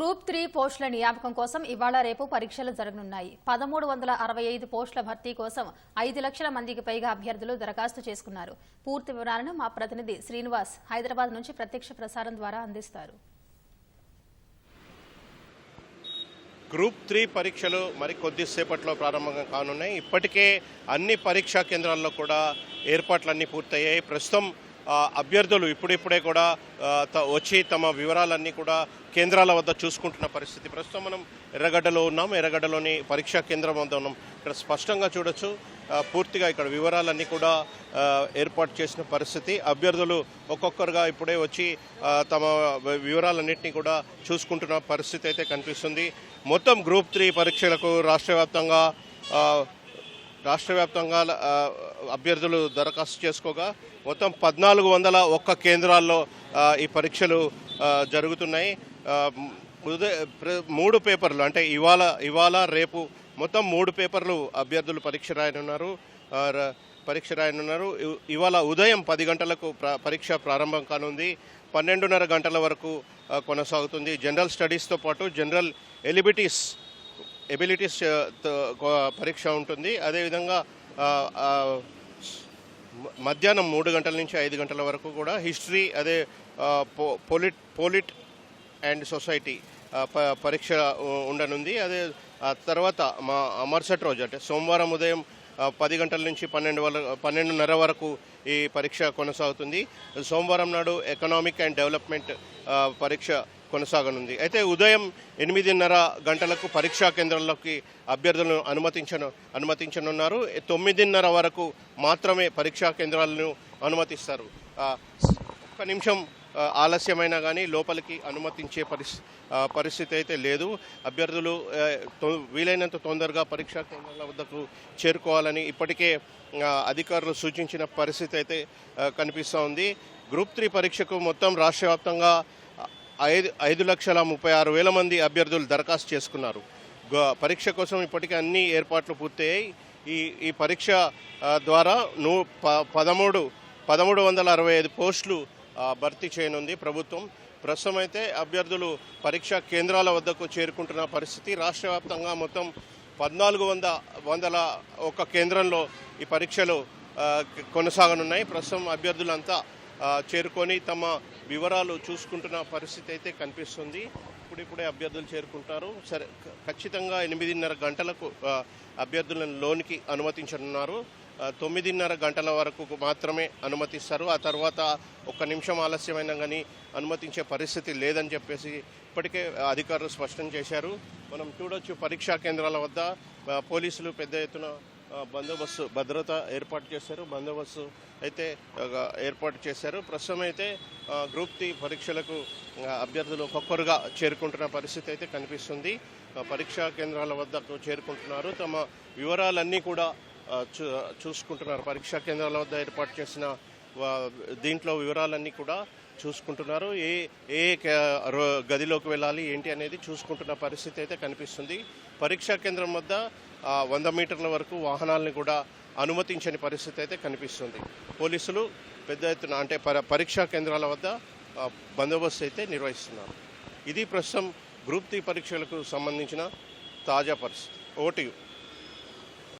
Group three పోస్టుల నియామకం కోసం ఇవాళ రేపు పరీక్షలు జరగనున్నాయి. పదమూడు వందల అరవై ఐదు పోస్టుల భర్తీ కోసం ఐదు లక్షల మందికి పైగా అభ్యర్థులు దరఖాస్తు చేసుకున్నారు. పూర్తి వివరాలను మా ప్రతినిధి శ్రీనివాస్ హైదరాబాద్ నుంచి ప్రత్యక్ష ప్రసారం ద్వారా అందిస్తారు. గ్రూప్ త్రీ పరీక్షలు మరి కొద్దిసేపట్లో ప్రారంభంగా కానున్నాయి. ఇప్పటికే అన్ని పరీక్షా కేంద్రాల్లో కూడా ఏర్పాట్లన్నీ పూర్తయ్యాయి. ప్రస్తుతం అభ్యర్థులు ఇప్పుడిప్పుడే కూడా త- వచ్చి తమ వివరాలన్నీ కూడా కేంద్రాల వద్ద చూసుకుంటున్న పరిస్థితి. ప్రస్తుతం మనం ఎర్రగడ్డలో ఉన్నాం. ఎర్రగడ్డలోని పరీక్షా కేంద్రం వద్ద ఉన్నాం. ఇక్కడ స్పష్టంగా చూడొచ్చు పూర్తిగా ఇక్కడ వివరాలన్నీ కూడా ఏర్పాటు చేసిన పరిస్థితి. అభ్యర్థులు ఒక్కొక్కరుగా ఇప్పుడే వచ్చి తమ వివరాలన్నింటినీ కూడా చూసుకుంటున్న పరిస్థితి అయితే కనిపిస్తుంది. మొత్తం గ్రూప్ త్రీ పరీక్షలకు రాష్ట్ర వ్యాప్తంగా రాష్ట్ర వ్యాప్తంగా అభ్యర్థులు దరఖాస్తు చేసుకోగా మొత్తం పద్నాలుగు వందల ఒక్క కేంద్రాల్లో ఈ పరీక్షలు జరుగుతున్నాయి. మూడు పేపర్లు అంటే ఇవాళ ఇవాళ రేపు మొత్తం మూడు పేపర్లు అభ్యర్థులు పరీక్ష రాయనున్నారు. పరీక్ష రాయనున్నారు. ఇవాళ ఉదయం పది గంటలకు పరీక్ష ప్రారంభం కానుంది. పన్నెండున్నర గంటల వరకు కొనసాగుతుంది. జనరల్ స్టడీస్తో పాటు జనరల్ ఎలిబిటీస్ ఎబిలిటీస్ uh, పరీక్ష ఉంటుంది. అదేవిధంగా మధ్యాహ్నం మూడు గంటల నుంచి ఐదు గంటల వరకు కూడా హిస్టరీ అదే పో- పోలిట్ పోలిట్ అండ్ సొసైటీ ప- పరీక్ష ఉండనుంది. అదే తర్వాత మా మరుసటి రోజు అంటే సోమవారం ఉదయం పది గంటల నుంచి పన్నెండు వరకు పన్నెండున్నర వరకు ఈ పరీక్ష కొనసాగుతుంది. సోమవారం నాడు ఎకనామిక్ అండ్ డెవలప్మెంట్ పరీక్ష కొనసాగనుంది. అయితే ఉదయం ఎనిమిదిన్నర గంటలకు పరీక్షా కేంద్రంలోకి అభ్యర్థులను అనుమతించను అనుమతించనున్నారు. తొమ్మిదిన్నర వరకు మాత్రమే పరీక్షా కేంద్రాలను అనుమతిస్తారు. ఒక్క నిమిషం ఆలస్యమైనా కానీ లోపలికి అనుమతించే పరిస్ పరిస్థితి అయితే లేదు. అభ్యర్థులు తొ- వీలైనంత తొందరగా పరీక్షా కేంద్రాల వద్దకు చేరుకోవాలని ఇప్పటికే అధికారులు సూచించిన పరిస్థితి అయితే కనిపిస్తూ ఉంది. గ్రూప్ త్రీ పరీక్షకు మొత్తం రాష్ట్ర వ్యాప్తంగా ఐదు ఐదు లక్షల ముప్పై ఆరు వేల మంది అభ్యర్థులు దరఖాస్తు చేసుకున్నారు. పరీక్ష కోసం ఇప్పటికే అన్ని ఏర్పాట్లు పూర్తయ్యాయి. ఈ ఈ పరీక్ష ద్వారా నూ ప- పదమూడు పదమూడు వందల అరవై ఐదు పోస్టులు భర్తీ చేయనుంది. ప్రభుత్వం ప్రస్తుతం అయితే అభ్యర్థులు పరీక్షా కేంద్రాల వద్దకు చేరుకుంటున్న పరిస్థితి. రాష్ట్ర వ్యాప్తంగా మొత్తం పద్నాలుగు వంద వందల ఒక కేంద్రంలో ఈ పరీక్షలు కొనసాగనున్నాయి. ప్రస్తుతం అభ్యర్థులంతా చేరుకొని తమ వివరాలు చూసుకుంటున్న పరిస్థితి అయితే కనిపిస్తుంది. ఇప్పుడిప్పుడే అభ్యర్థులు చేరుకుంటారు. సరే ఖచ్చితంగా ఎనిమిదిన్నర గంటలకు అభ్యర్థులను లోనికి అనుమతించనున్నారు. తొమ్మిదిన్నర గంటల వరకు మాత్రమే అనుమతిస్తారు. ఆ తర్వాత ఒక్క నిమిషం ఆలస్యమైనా కానీ అనుమతించే పరిస్థితి లేదని చెప్పేసి ఇప్పటికే అధికారులు స్పష్టం చేశారు. మనం చూడొచ్చు పరీక్షా కేంద్రాల వద్ద పోలీసులు పెద్ద ఎత్తున బందోబస్తు భద్రత ఏర్పాటు చేశారు. బందోబస్తు అయితే ఏర్పాటు చేశారు. ప్రస్తుతం అయితే గ్రూప్ టీ పరీక్షలకు అభ్యర్థులు ఒక్కొక్కరుగా చేరుకుంటున్న పరిస్థితి అయితే కనిపిస్తుంది. పరీక్షా కేంద్రాల వద్దకు చేరుకుంటున్నారు. తమ వివరాలన్నీ కూడా చూసుకుంటున్నారు. పరీక్షా కేంద్రాల వద్ద ఏర్పాటు చేసిన దీంట్లో వివరాలన్నీ కూడా చూసుకుంటున్నారు. ఏ ఏ గదిలోకి వెళ్ళాలి ఏంటి అనేది చూసుకుంటున్న పరిస్థితి అయితే కనిపిస్తుంది. పరీక్షా కేంద్రం వద్ద వంద మీటర్ల వరకు వాహనాలను కూడా అనుమతించని పరిస్థితి అయితే కనిపిస్తుంది. పోలీసులు పెద్ద ఎత్తున అంటే పరీక్షా కేంద్రాల వద్ద బందోబస్తు అయితే నిర్వహిస్తున్నారు. ఇది ప్రస్తుతం గ్రూప్ త్రీ పరీక్షలకు సంబంధించిన తాజా పరిస్థితి. ఓటు